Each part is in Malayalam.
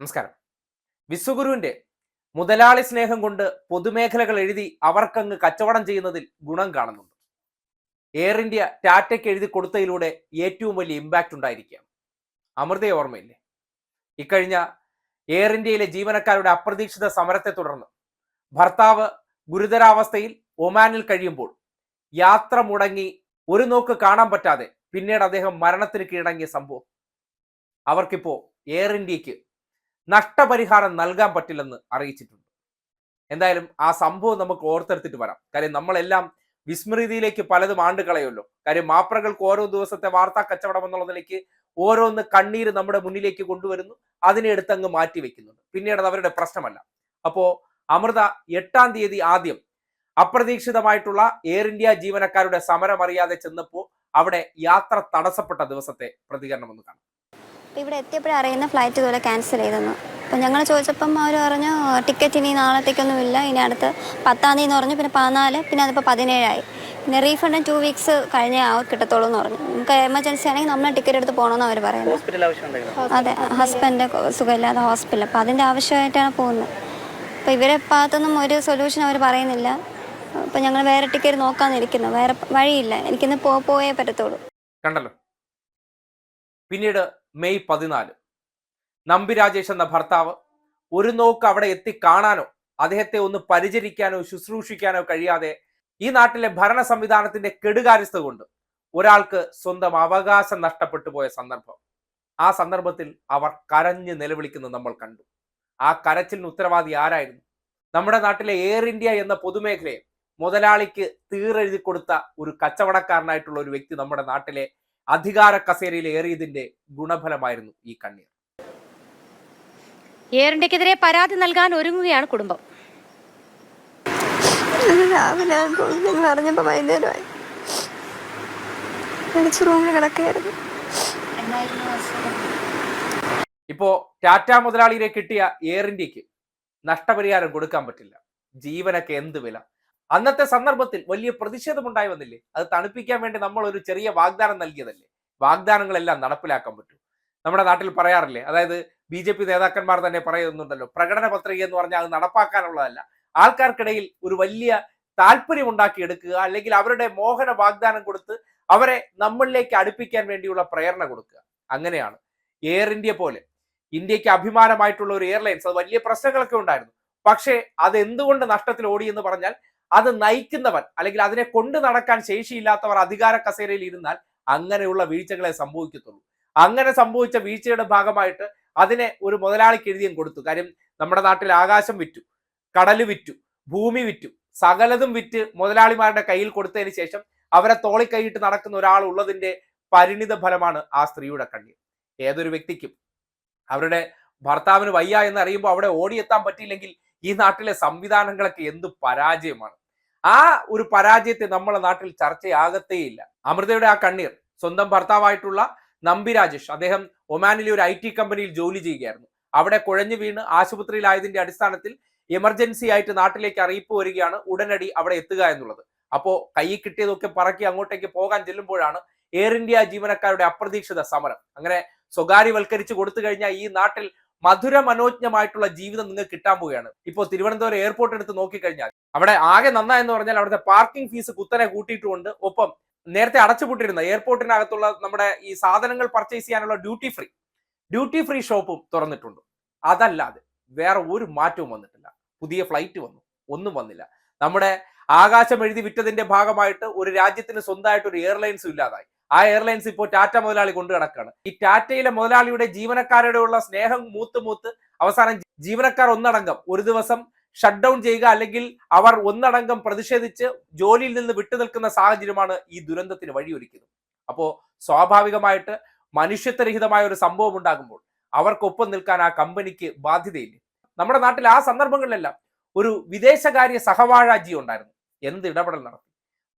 നമസ്കാരം. വിശ്വഗുരുവിന്റെ മുതലാളി സ്നേഹം കൊണ്ട് പൊതുമേഖലകൾ എഴുതി അവർക്കങ്ങ് കച്ചവടം ചെയ്യുന്നതിൽ ഗുണം കാണുന്നുണ്ട്. എയർ ഇന്ത്യ ടാറ്റയ്ക്ക് എഴുതി കൊടുത്തതിലൂടെ ഏറ്റവും വലിയ ഇമ്പാക്റ്റ് ഉണ്ടായിരിക്കുകയാണ്. അമൃതയെ ഓർമ്മയില്ലേ? ഇക്കഴിഞ്ഞ എയർ ഇന്ത്യയിലെ ജീവനക്കാരുടെ അപ്രതീക്ഷിത സമരത്തെ തുടർന്ന് ഭർത്താവ് ഗുരുതരാവസ്ഥയിൽ ഒമാനിൽ കഴിയുമ്പോൾ യാത്ര മുടങ്ങി ഒരു നോക്ക് കാണാൻ പറ്റാതെ പിന്നീട് അദ്ദേഹം മരണത്തിന് കീഴടങ്ങിയ സംഭവം. അവർക്കിപ്പോ എയർ ഇന്ത്യയ്ക്ക് നഷ്ടപരിഹാരം നൽകാൻ പറ്റില്ലെന്ന് അറിയിച്ചിട്ടുണ്ട്. എന്തായാലും ആ സംഭവം നമുക്ക് ഓർത്തെടുത്തിട്ട് വരാം. കാര്യം നമ്മളെല്ലാം വിസ്മൃതിയിലേക്ക് പലതും ആണ്ട് കാര്യം മാപ്രകൾക്ക് ഓരോ ദിവസത്തെ വാർത്താ കച്ചവടം എന്നുള്ള നിലയ്ക്ക് ഓരോന്ന് കണ്ണീര് നമ്മുടെ മുന്നിലേക്ക് കൊണ്ടുവരുന്നു. അതിനെ എടുത്തങ്ങ് മാറ്റി വെക്കുന്നുണ്ട്. പിന്നീട് അത് അവരുടെ പ്രശ്നമല്ല. അപ്പോ അമൃത എട്ടാം തീയതി ആദ്യം അപ്രതീക്ഷിതമായിട്ടുള്ള എയർ ഇന്ത്യ ജീവനക്കാരുടെ സമരം അറിയാതെ ചെന്നപ്പോൾ അവിടെ യാത്ര തടസ്സപ്പെട്ട ദിവസത്തെ പ്രതികരണം ഒന്ന് കാണാം. അപ്പോൾ ഇവിടെ എത്തിയപ്പോഴേ അറിയുന്ന ഫ്ലൈറ്റ് ഇതുപോലെ ക്യാൻസൽ ചെയ്തെന്ന്. അപ്പം ഞങ്ങൾ ചോദിച്ചപ്പം അവർ പറഞ്ഞു ടിക്കറ്റ് ഇനി നാളത്തേക്കൊന്നും ഇല്ല ഇനി അടുത്ത് പത്താം തീയതി എന്ന് പറഞ്ഞു. പിന്നെ പതിനാല് പിന്നെ അതിപ്പോൾ പതിനേഴായി. പിന്നെ റീഫണ്ട് ടു വീക്സ് കഴിഞ്ഞേ ആ കിട്ടത്തുള്ളൂ എന്ന് പറഞ്ഞു. നമുക്ക് എമർജൻസി ആണെങ്കിൽ നമ്മൾ ടിക്കറ്റ് എടുത്ത് പോകണമെന്ന് അവർ പറയുന്നത് അതെ ഹസ്ബൻഡ് സുഖമില്ലാതെ ഹോസ്പിറ്റൽ അപ്പോൾ അതിന്റെ ആവശ്യമായിട്ടാണ് പോകുന്നത് അപ്പോൾ ഇവരെ ഭാഗത്തൊന്നും ഒരു സൊല്യൂഷൻ അവർ പറയുന്നില്ല. അപ്പോൾ ഞങ്ങൾ വേറെ ടിക്കറ്റ് നോക്കാന്നിരിക്കുന്നു വേറെ വഴിയില്ല. എനിക്കിന്ന് പോ പോയേ പറ്റത്തുള്ളൂ. കണ്ടല്ലോ. പിന്നീട് മെയ് പതിനാല്. നമ്പി രാജേഷ് എന്ന ഭർത്താവ് ഒരു നോക്ക് അവിടെ എത്തി കാണാനോ അദ്ദേഹത്തെ ഒന്ന് പരിചരിക്കാനോ ശുശ്രൂഷിക്കാനോ കഴിയാതെ ഈ നാട്ടിലെ ഭരണ സംവിധാനത്തിന്റെ കെടുകാര്യസ്ഥ കൊണ്ട് ഒരാൾക്ക് സ്വന്തം അവകാശം നഷ്ടപ്പെട്ടു പോയ സന്ദർഭം. ആ സന്ദർഭത്തിൽ അവർ കരഞ്ഞ് നിലവിളിക്കുന്നത് നമ്മൾ കണ്ടു. ആ കരച്ചിലിന് ഉത്തരവാദി ആരായിരുന്നു? നമ്മുടെ നാട്ടിലെ എയർ ഇന്ത്യ എന്ന പൊതുമേഖലയെ മുതലാളിക്ക് തീറെഴുതി കൊടുത്ത ഒരു കച്ചവടക്കാരനായിട്ടുള്ള ഒരു വ്യക്തി നമ്മുടെ നാട്ടിലെ അധികാര കസേരയിൽ ഏറിയതിന്റെ ഗുണഫലമായിരുന്നു ഈ കണ്ണീർ. എയർ ഇന്ത്യക്കെതിരെ പരാതി നൽകാൻ ഒരുങ്ങുകയാണ് കുടുംബം. രാവിലെ നിങ്ങൾ അറിഞ്ഞപ്പോൾ വൈകുന്നേരമായി. വിളിച്ച് റൂമിൽ കിടക്കുകയായിരുന്നു. ഇപ്പോ ടാറ്റ മുതലാളിയെ കിട്ടിയ എയർ ഇന്ത്യയ്ക്ക് നഷ്ടപരിഹാരം കൊടുക്കാൻ പറ്റില്ല. ജീവനൊക്കെ എന്ത് വില? അന്നത്തെ സന്ദർഭത്തിൽ വലിയ പ്രതിഷേധമുണ്ടായി വന്നില്ലേ? അത് തണുപ്പിക്കാൻ വേണ്ടി നമ്മൾ ഒരു ചെറിയ വാഗ്ദാനം നൽകിയതല്ലേ? വാഗ്ദാനങ്ങളെല്ലാം നടപ്പിലാക്കാൻ പറ്റും. നമ്മുടെ നാട്ടിൽ പറയാറില്ലേ? അതായത് ബി ജെ പി നേതാക്കന്മാർ തന്നെ പറയുന്നുണ്ടല്ലോ പ്രകടന പത്രിക എന്ന് പറഞ്ഞാൽ അത് നടപ്പാക്കാനുള്ളതല്ല. ആൾക്കാർക്കിടയിൽ ഒരു വലിയ താല്പര്യം ഉണ്ടാക്കിയെടുക്കുക അല്ലെങ്കിൽ അവരുടെ മോഹന വാഗ്ദാനം കൊടുത്ത് അവരെ നമ്മളിലേക്ക് അടുപ്പിക്കാൻ വേണ്ടിയുള്ള പ്രേരണ കൊടുക്കുക. അങ്ങനെയാണ്. എയർ ഇന്ത്യ പോലെ. ഇന്ത്യയ്ക്ക് അഭിമാനമായിട്ടുള്ള ഒരു എയർലൈൻസ് അത് വലിയ പ്രശ്നങ്ങളൊക്കെ ഉണ്ടായിരുന്നു. പക്ഷേ അത് എന്തുകൊണ്ട് നഷ്ടത്തിൽ ഓടി എന്ന് പറഞ്ഞാൽ അത് നയിക്കുന്നവൻ അല്ലെങ്കിൽ അതിനെ കൊണ്ടു നടക്കാൻ ശേഷിയില്ലാത്തവർ അധികാര കസേരയിൽ ഇരുന്നാൽ അങ്ങനെയുള്ള വീഴ്ചകളെ സംഭവിക്കത്തുള്ളൂ. അങ്ങനെ സംഭവിച്ച വീഴ്ചയുടെ ഭാഗമായിട്ട് അതിനെ ഒരു മുതലാളിക്ക് എഴുതിയും കൊടുത്തു. കാര്യം നമ്മുടെ നാട്ടിൽ ആകാശം വിറ്റു കടൽ വിറ്റു ഭൂമി വിറ്റു. സകലതും വിറ്റ് മുതലാളിമാരുടെ കയ്യിൽ കൊടുത്തതിന് ശേഷം അവരെ തോളിക്കൈയിട്ട് നടക്കുന്ന ഒരാൾ ഉള്ളതിന്റെ പരിണിത ഫലമാണ് ആ സ്ത്രീയുടെ കണ്ണീർ ഏതൊരു വ്യക്തിക്കും അവരുടെ ഭർത്താവിന് വയ്യ എന്ന് അറിയുമ്പോൾ അവിടെ ഓടിയെത്താൻ പറ്റിയില്ലെങ്കിൽ ഈ നാട്ടിലെ സംവിധാനങ്ങളൊക്കെ എന്ത് പരാജയമാണ്? ആ ഒരു പരാജയത്തെ നമ്മളെ നാട്ടിൽ ചർച്ചയാകത്തേയില്ല. അമൃതയുടെ ആ കണ്ണീർ സ്വന്തം ഭർത്താവായിട്ടുള്ള നമ്പി രാജേഷ് അദ്ദേഹം ഒമാനിലെ ഒരു ഐ ടി കമ്പനിയിൽ ജോലി ചെയ്യുകയായിരുന്നു. അവിടെ കുഴഞ്ഞു വീണ് ആശുപത്രിയിലായതിന്റെ അടിസ്ഥാനത്തിൽ എമർജൻസി ആയിട്ട് നാട്ടിലേക്ക് അറിയിപ്പ് വരികയാണ് ഉടനടി അവിടെ എത്തുക എന്നുള്ളത്. അപ്പോ കൈ കിട്ടിയതൊക്കെ പറക്കി അങ്ങോട്ടേക്ക് പോകാൻ ചെല്ലുമ്പോഴാണ് എയർ ഇന്ത്യ ജീവനക്കാരുടെ അപ്രതീക്ഷിത സമരം. അങ്ങനെ സ്വകാര്യവൽക്കരിച്ച് കൊടുത്തു കഴിഞ്ഞാൽ ഈ നാട്ടിൽ മധുര മനോജ്ഞമായിട്ടുള്ള ജീവിതം നിങ്ങൾക്ക് കിട്ടാൻ പോവുകയാണ്. ഇപ്പോൾ തിരുവനന്തപുരം എയർപോർട്ട് എടുത്ത് നോക്കിക്കഴിഞ്ഞാൽ അവിടെ ആകെ നന്നായി എന്ന് പറഞ്ഞാൽ അവിടുത്തെ പാർക്കിംഗ് ഫീസ് കുത്തനെ കൂട്ടിയിട്ടുമുണ്ട്. ഒപ്പം നേരത്തെ അടച്ചുപൂട്ടിരുന്ന എയർപോർട്ടിനകത്തുള്ള നമ്മുടെ ഈ സാധനങ്ങൾ പർച്ചേസ് ചെയ്യാനുള്ള ഡ്യൂട്ടി ഫ്രീ ഡ്യൂട്ടി ഫ്രീ ഷോപ്പും തുറന്നിട്ടുണ്ട്. അതല്ലാതെ വേറെ ഒരു മാറ്റവും വന്നിട്ടില്ല. പുതിയ ഫ്ലൈറ്റ് വന്നു ഒന്നും വന്നില്ല. നമ്മുടെ ആകാശം എഴുതി വിറ്റതിന്റെ ഭാഗമായിട്ട് ഒരു രാജ്യത്തിന് സ്വന്തമായിട്ട് ഒരു എയർലൈൻസും ഇല്ലാതായി. ആ എയർലൈൻസ് ഇപ്പോൾ ടാറ്റ മുതലാളി കൊണ്ടു കിടക്കുകയാണ് ഈ ടാറ്റയിലെ മുതലാളിയുടെ ജീവനക്കാരോടുള്ള സ്നേഹം മൂത്ത് മൂത്ത് അവസാനം ജീവനക്കാർ ഒന്നടങ്കം ഒരു ദിവസം ഷട്ട് ഡൗൺ ചെയ്യുക അല്ലെങ്കിൽ അവർ ഒന്നടങ്കം പ്രതിഷേധിച്ച് ജോലിയിൽ നിന്ന് വിട്ടുനിൽക്കുന്ന സാഹചര്യമാണ് ഈ ദുരന്തത്തിന് വഴിയൊരുക്കുന്നത് അപ്പോൾ സ്വാഭാവികമായിട്ട് മനുഷ്യത്വരഹിതമായ ഒരു സംഭവം ഉണ്ടാകുമ്പോൾ അവർക്കൊപ്പം നിൽക്കാൻ ആ കമ്പനിക്ക് ബാധ്യതയില്ല. നമ്മുടെ നാട്ടിൽ ആ സന്ദർഭങ്ങളിലെല്ലാം ഒരു വിദേശകാര്യ സഹവാഴാജി ഉണ്ടായിരുന്നു. എന്ത് ഇടപെടൽ നടത്തി?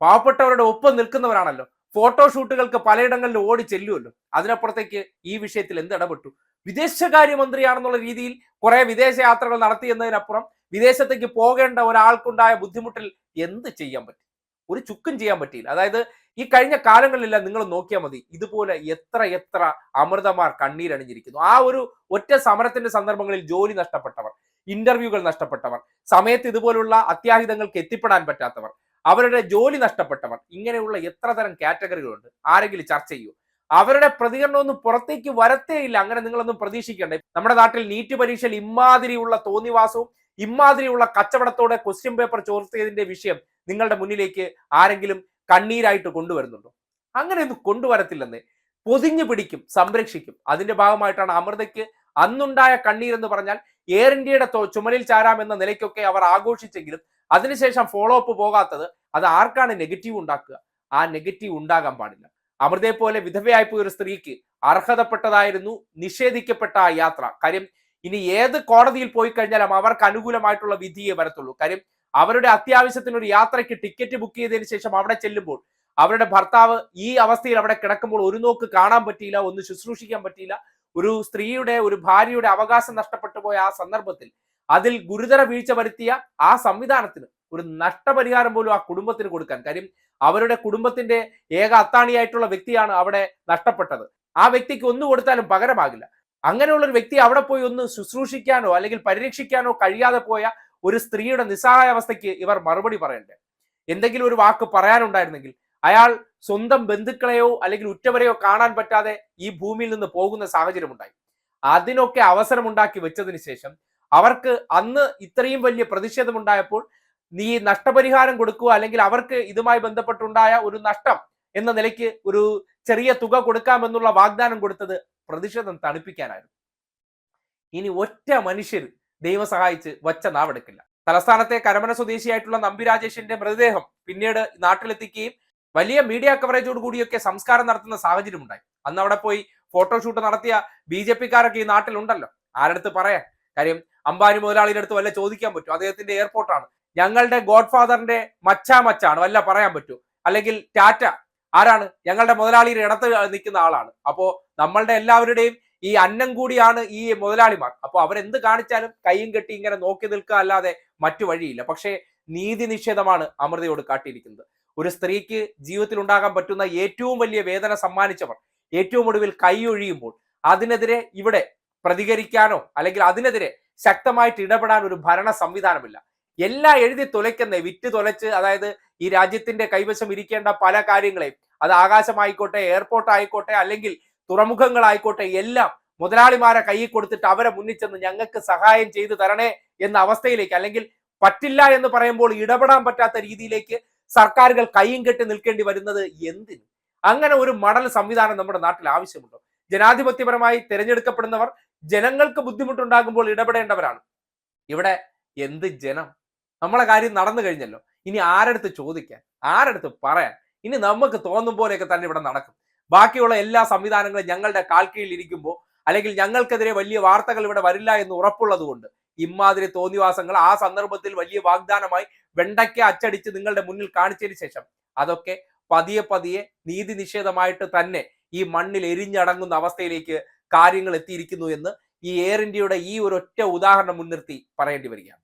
പാവപ്പെട്ടവരുടെ ഒപ്പം നിൽക്കുന്നവരാണല്ലോ. ഫോട്ടോഷൂട്ടുകൾക്ക് പലയിടങ്ങളിൽ ഓടി ചെല്ലുമല്ലോ അതിനപ്പുറത്തേക്ക് ഈ വിഷയത്തിൽ എന്ത് ഇടപെട്ടു? വിദേശകാര്യമന്ത്രിയാണെന്നുള്ള രീതിയിൽ കുറെ വിദേശ യാത്രകൾ നടത്തി എന്നതിനപ്പുറം വിദേശത്തേക്ക് പോകേണ്ട ഒരാൾക്കുണ്ടായ ബുദ്ധിമുട്ടിൽ എന്ത് ചെയ്യാൻ പറ്റും? ഒരു ചുക്കും ചെയ്യാൻ പറ്റിയില്ല. അതായത് ഈ കഴിഞ്ഞ കാലങ്ങളിലെല്ലാം നിങ്ങൾ നോക്കിയാൽ മതി. ഇതുപോലെ എത്ര എത്ര അമൃതമാർ കണ്ണീരണിഞ്ഞിരിക്കുന്നു. ആ ഒരു ഒറ്റ സമരത്തിന്റെ സന്ദർഭങ്ങളിൽ ജോലി നഷ്ടപ്പെട്ടവർ ഇന്റർവ്യൂകൾ നഷ്ടപ്പെട്ടവർ സമയത്ത് ഇതുപോലുള്ള അത്യാഹിതങ്ങൾക്ക് എത്തിപ്പെടാൻ പറ്റാത്തവർ അവരുടെ ജോലി നഷ്ടപ്പെട്ടവർ. ഇങ്ങനെയുള്ള എത്ര തരം കാറ്റഗറികളുണ്ട്? ആരെങ്കിലും ചർച്ച ചെയ്യൂ. അവരുടെ പ്രതികരണമൊന്നും പുറത്തേക്ക് വരത്തേ ഇല്ല. അങ്ങനെ നിങ്ങളൊന്നും പ്രതീക്ഷിക്കണ്ടേ. നമ്മുടെ നാട്ടിൽ നീറ്റ് പരീക്ഷയിൽ ഇമാതിരിയുള്ള തോന്നിവാസവും ഇമാതിരിയുള്ള കച്ചവടത്തോടെ ക്വസ്റ്റ്യൻ പേപ്പർ ചോർത്തിയതിന്റെ വിഷയം നിങ്ങളുടെ മുന്നിലേക്ക് ആരെങ്കിലും കണ്ണീരായിട്ട് കൊണ്ടുവരുന്നുണ്ടോ? അങ്ങനെയൊന്നും കൊണ്ടുവരത്തില്ലെന്ന്. പൊതിഞ്ഞു പിടിക്കും സംരക്ഷിക്കും. അതിന്റെ ഭാഗമായിട്ടാണ് അമൃതയ്ക്ക് അന്നുണ്ടായ കണ്ണീർ എന്ന് പറഞ്ഞാൽ എയർ ഇന്ത്യയുടെ ചുമലിൽ ചാരാമെന്ന നിലയ്ക്കൊക്കെ അവർ ആഘോഷിച്ചെങ്കിലും അതിനുശേഷം ഫോളോ അപ്പ് പോകാത്തത് അത് ആർക്കാണ് നെഗറ്റീവ് ഉണ്ടാക്കുക? ആ നെഗറ്റീവ് ഉണ്ടാകാൻ പാടില്ല. അമൃതയെ പോലെ വിധവയായി പോയ ഒരു സ്ത്രീക്ക് അർഹതപ്പെട്ടതായിരുന്നു നിഷേധിക്കപ്പെട്ട ആ യാത്ര. കാര്യം ഇനി ഏത് കോടതിയിൽ പോയി കഴിഞ്ഞാലും അവർക്ക് അനുകൂലമായിട്ടുള്ള വിധിയെ വരത്തുള്ളൂ. കാര്യം അവരുടെ അത്യാവശ്യത്തിന് ഒരു യാത്രയ്ക്ക് ടിക്കറ്റ് ബുക്ക് ചെയ്തതിന് ശേഷം അവിടെ ചെല്ലുമ്പോൾ അവരുടെ ഭർത്താവ് ഈ അവസ്ഥയിൽ അവിടെ കിടക്കുമ്പോൾ ഒരു നോക്ക് കാണാൻ പറ്റിയില്ല ഒന്ന് ശുശ്രൂഷിക്കാൻ പറ്റിയില്ല. ഒരു സ്ത്രീയുടെ ഒരു ഭാര്യയുടെ അവകാശം നഷ്ടപ്പെട്ടു പോയ ആ സന്ദർഭത്തിൽ അതിൽ ഗുരുതര വീഴ്ച വരുത്തിയ ആ സംവിധാനത്തിന് ഒരു നഷ്ടപരിഹാരം പോലും ആ കുടുംബത്തിന് കൊടുക്കാൻ. കാര്യം അവരുടെ കുടുംബത്തിന്റെ ഏക അത്താണിയായിട്ടുള്ള വ്യക്തിയാണ് അവിടെ നഷ്ടപ്പെട്ടത്. ആ വ്യക്തിക്ക് ഒന്നു കൊടുത്താലും പകരമാകില്ല. അങ്ങനെയുള്ള ഒരു വ്യക്തി അവിടെ പോയി ഒന്ന് ശുശ്രൂഷിക്കാനോ അല്ലെങ്കിൽ പരിരക്ഷിക്കാനോ കഴിയാതെ പോയ ഒരു സ്ത്രീയുടെ നിസ്സഹായ അവസ്ഥയ്ക്ക് ഇവർ മറുപടി പറയണ്ടേ? എന്തെങ്കിലും ഒരു വാക്ക് പറയാനുണ്ടായിരുന്നെങ്കിൽ അയാൾ സ്വന്തം ബന്ധുക്കളെയോ അല്ലെങ്കിൽ ഉറ്റവരെയോ കാണാൻ പറ്റാതെ ഈ ഭൂമിയിൽ നിന്ന് പോകുന്ന സാഹചര്യമുണ്ടായി. അതിനൊക്കെ അവസരമുണ്ടാക്കി വെച്ചതിന് ശേഷം അവർക്ക് അന്ന് ഇത്രയും വലിയ പ്രതിഷേധമുണ്ടായപ്പോൾ നീ നഷ്ടപരിഹാരം കൊടുക്കുക അല്ലെങ്കിൽ അവർക്ക് ഇതുമായി ബന്ധപ്പെട്ടുണ്ടായ ഒരു നഷ്ടം എന്ന നിലയ്ക്ക് ഒരു ചെറിയ തുക കൊടുക്കാമെന്നുള്ള വാഗ്ദാനം കൊടുത്തത് പ്രതിഷേധം തണുപ്പിക്കാനായിരുന്നു. ഇനി ഒറ്റ മനുഷ്യർ ദൈവം സഹായിച്ച് വച്ച നാവെടുക്കില്ല. തലസ്ഥാനത്തെ കരമന സ്വദേശിയായിട്ടുള്ള നമ്പി രാജേഷിന്റെ മൃതദേഹം പിന്നീട് നാട്ടിലെത്തിക്കുകയും വലിയ മീഡിയ കവറേജോട് കൂടിയൊക്കെ സംസ്കാരം നടത്തുന്ന സാഹചര്യം ഉണ്ടായി അന്ന് അവിടെ പോയി ഫോട്ടോഷൂട്ട് നടത്തിയ ബി ജെ പിക്കാരൊക്കെ ഈ നാട്ടിലുണ്ടല്ലോ. ആരടുത്ത് പറയാൻ കാര്യം അംബാനി മുതലാളിയുടെ അടുത്ത് വല്ല ചോദിക്കാൻ പറ്റും? അദ്ദേഹത്തിന്റെ എയർപോർട്ടാണ് ഞങ്ങളുടെ ഗോഡ് ഫാദറിന്റെ മച്ചാ മച്ചാണ് വല്ല പറയാൻ പറ്റൂ. അല്ലെങ്കിൽ ടാറ്റ ആരാണ്? ഞങ്ങളുടെ മുതലാളിയുടെ ഇടത്ത് നിൽക്കുന്ന ആളാണ്. അപ്പോ നമ്മളുടെ എല്ലാവരുടെയും ഈ അന്നം കൂടിയാണ് ഈ മുതലാളിമാർ. അപ്പൊ അവരെന്ത് കാണിച്ചാലും കൈയും കെട്ടി ഇങ്ങനെ നോക്കി നിൽക്കുക അല്ലാതെ മറ്റു വഴിയില്ല. പക്ഷേ നീതി നിഷേധമാണ് അമൃതയോട് കാട്ടിയിരിക്കുന്നത്. ഒരു സ്ത്രീക്ക് ജീവിതത്തിൽ ഉണ്ടാകാൻ പറ്റുന്ന ഏറ്റവും വലിയ വേദന സമ്മാനിച്ചവർ ഏറ്റവും ഒടുവിൽ കൈയൊഴിയുമ്പോൾ അതിനെതിരെ ഇവിടെ പ്രതികരിക്കാനോ അല്ലെങ്കിൽ അതിനെതിരെ ശക്തമായിട്ട് ഇടപെടാൻ ഒരു ഭരണ സംവിധാനമില്ല. എല്ലാം എഴുതി തുലയ്ക്കുന്ന വിറ്റ് തുലച്ച് അതായത് ഈ രാജ്യത്തിന്റെ കൈവശം ഇരിക്കേണ്ട പല കാര്യങ്ങളെയും അത് ആകാശമായിക്കോട്ടെ എയർപോർട്ട് ആയിക്കോട്ടെ അല്ലെങ്കിൽ തുറമുഖങ്ങളായിക്കോട്ടെ എല്ലാം മുതലാളിമാരെ കയ്യിൽ കൊടുത്തിട്ട് അവരെ മുന്നിൽ ചെന്ന് ഞങ്ങൾക്ക് സഹായം ചെയ്തു തരണേ എന്ന അവസ്ഥയിലേക്ക് അല്ലെങ്കിൽ പറ്റില്ല എന്ന് പറയുമ്പോൾ ഇടപെടാൻ പറ്റാത്ത രീതിയിലേക്ക് സർക്കാരുകൾ കൈയും കെട്ടി നിൽക്കേണ്ടി വരുന്നത് എന്തിന്? അങ്ങനെ ഒരു മടൽ സംവിധാനം നമ്മുടെ നാട്ടിൽ ആവശ്യമുണ്ടോ? ജനാധിപത്യപരമായി തിരഞ്ഞെടുക്കപ്പെടുന്നവർ ജനങ്ങൾക്ക് ബുദ്ധിമുട്ടുണ്ടാകുമ്പോൾ ഇടപെടേണ്ടവരാണ്. ഇവിടെ എന്ത് ജനം? നമ്മളെ കാര്യം നടന്നു കഴിഞ്ഞല്ലോ. ഇനി ആരടുത്ത് ചോദിക്കാൻ? ആരടുത്ത് പറയാൻ? ഇനി നമുക്ക് തോന്നും പോലെയൊക്കെ തന്നെ ഇവിടെ നടക്കും. ബാക്കിയുള്ള എല്ലാ സംവിധാനങ്ങളും ഞങ്ങളുടെ കാൽക്കീഴിൽ ഇരിക്കുമ്പോൾ അല്ലെങ്കിൽ ഞങ്ങൾക്കെതിരെ വലിയ വാർത്തകൾ ഇവിടെ വരില്ല എന്ന് ഉറപ്പുള്ളതുകൊണ്ട് ഇമാതിരി തോന്നിവാസങ്ങൾ ആ സന്ദർഭത്തിൽ വലിയ വാഗ്ദാനമായി വെണ്ടയ്ക്ക അച്ചടിച്ച് നിങ്ങളുടെ മുന്നിൽ കാണിച്ചതിന് ശേഷം അതൊക്കെ പതിയെ പതിയെ നീതി നിഷേധമായിട്ട് തന്നെ ഈ മണ്ണിൽ എരിഞ്ഞടങ്ങുന്ന അവസ്ഥയിലേക്ക് കാര്യങ്ങൾ എത്തിയിരിക്കുന്നു എന്ന് ഈ എയർ ഇന്ത്യയുടെ ഈ ഒരു ഒറ്റ ഉദാഹരണം മുൻനിർത്തി പറയേണ്ടി വരികയാണ്.